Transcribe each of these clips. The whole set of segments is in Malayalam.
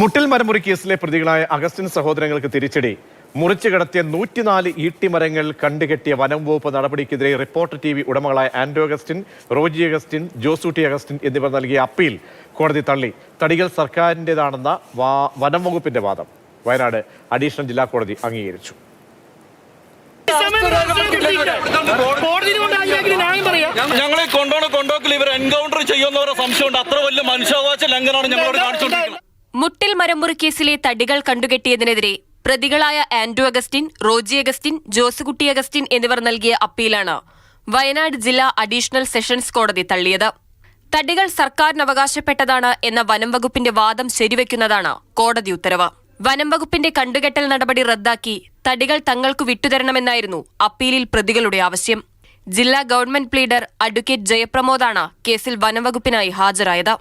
മുട്ടിൽ മരമുറി കേസിലെ പ്രതികളായ അഗസ്റ്റിൻ സഹോദരങ്ങൾക്ക് തിരിച്ചടി. മുറിച്ചു കിടത്തിയ നൂറ്റിനാല് ഈട്ടിമരങ്ങൾ കണ്ടുകെട്ടിയ വനം വകുപ്പ് നടപടിക്കെതിരെ റിപ്പോർട്ടർ ടി വി ഉടമകളായ ആൻഡോ അഗസ്റ്റിൻ റോജി അഗസ്റ്റിൻ ജോസൂട്ടി അഗസ്റ്റിൻ എന്നിവർ നൽകിയ അപ്പീൽ കോടതി തള്ളി. തടികൾ സർക്കാരിന്റെതാണെന്ന വനം വകുപ്പിന്റെ വാദം. വയനാട് അഡീഷണൽ ജില്ലാ കോടതി അംഗീകരിച്ചു. ഞങ്ങളെ കൊണ്ടോണ കൊണ്ടോക്കിൽ ഇവർ എൻകൗണ്ടർ ചെയ്യുന്നവരെ സംശയമുണ്ട്. അത്ര വലിയ മനുഷ്യാവകാശ ലംഘനമാണ് ഞങ്ങളോട് കാണിച്ചുകൊണ്ടിരിക്കുന്നത്. മുട്ടിൽ മരമുറി കേസിലെ തടികൾ കണ്ടുകെട്ടിയതിനെതിരെ പ്രതികളായ ആൻഡ്രു അഗസ്റ്റിൻ റോജി അഗസ്റ്റിൻ ജോസുകുട്ടി അഗസ്റ്റിൻ എന്നിവർ നൽകിയ അപ്പീലാണ് വയനാട് ജില്ലാ അഡീഷണൽ സെഷൻസ് കോടതി തള്ളിയത്. തടികൾ സർക്കാരിന് അവകാശപ്പെട്ടതാണ് എന്ന വനം വകുപ്പിന്റെ വാദം ശരിവെക്കുന്നതാണ് കോടതി ഉത്തരവ്. വനം വകുപ്പിന്റെ കണ്ടുകെട്ടൽ നടപടി റദ്ദാക്കി തടികൾ തങ്ങൾക്ക് വിട്ടുതരണമെന്നായിരുന്നു അപ്പീലിൽ പ്രതികളുടെ ആവശ്യം. ജില്ലാ ഗവൺമെന്റ് പ്ലീഡർ അഡ്വക്കേറ്റ് ജയപ്രമോദാണ് കേസിൽ വനം വകുപ്പിനായി ഹാജരായത്.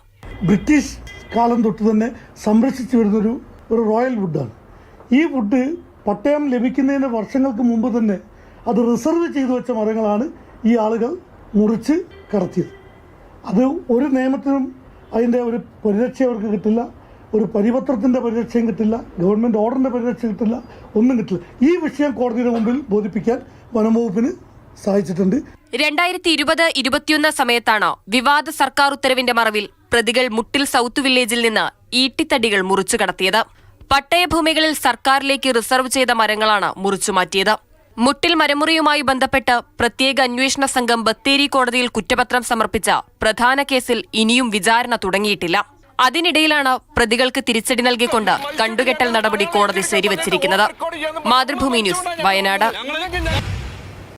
ബ്രിട്ടീഷ് കാലം തൊട്ട് തന്നെ സംരക്ഷിച്ചു വരുന്നൊരു ഒരു റോയൽ വുഡാണ്. ഈ വുഡ് പട്ടയം ലഭിക്കുന്നതിന് വർഷങ്ങൾക്ക് മുമ്പ് തന്നെ അത് റിസർവ് ചെയ്തു വെച്ച മരങ്ങളാണ് ഈ ആളുകൾ മുറിച്ച് കടത്തിയത്. അത് ഒരു നിയമത്തിനും അതിന്റെ ഒരു പരിരക്ഷ അവർക്ക് കിട്ടില്ല ഒരു പരിപത്രത്തിന്റെ പരിരക്ഷയും കിട്ടില്ല ഗവൺമെന്റ് ഓർഡറിന്റെ പരിരക്ഷ കിട്ടില്ല ഒന്നും കിട്ടില്ല. ഈ വിഷയം കോടതിയുടെ മുമ്പിൽ ബോധിപ്പിക്കാൻ വനംവകുപ്പിന് സാധിച്ചിട്ടുണ്ട് രണ്ടായിരത്തി ഇരുപത് ഇരുപത്തിയൊന്ന് സമയത്താണ് വിവാദ സർക്കാർ ഉത്തരവിന്റെ മറവിൽ പ്രതികൾ മുട്ടിൽ സൗത്ത് വില്ലേജിൽ നിന്ന് ഈട്ടിത്തടികൾ മുറിച്ചു കടത്തിയത്. പട്ടയഭൂമികളിൽ സർക്കാരിലേക്ക് റിസർവ് ചെയ്ത മരങ്ങളാണ് മുറിച്ചു മാറ്റിയത്. മുട്ടിൽ മരമുറിയുമായി ബന്ധപ്പെട്ട് പ്രത്യേക അന്വേഷണ സംഘം ബത്തേരി കോടതിയിൽ കുറ്റപത്രം സമർപ്പിച്ച പ്രധാന കേസിൽ ഇനിയും വിചാരണ തുടങ്ങിയിട്ടില്ല. അതിനിടയിലാണ് പ്രതികൾക്ക് തിരിച്ചടി നൽകിക്കൊണ്ട് കണ്ടുകെട്ടൽ നടപടി കോടതി ശരിവച്ചിരിക്കുന്നത്. മാതൃഭൂമി ന്യൂസ് വയനാട്.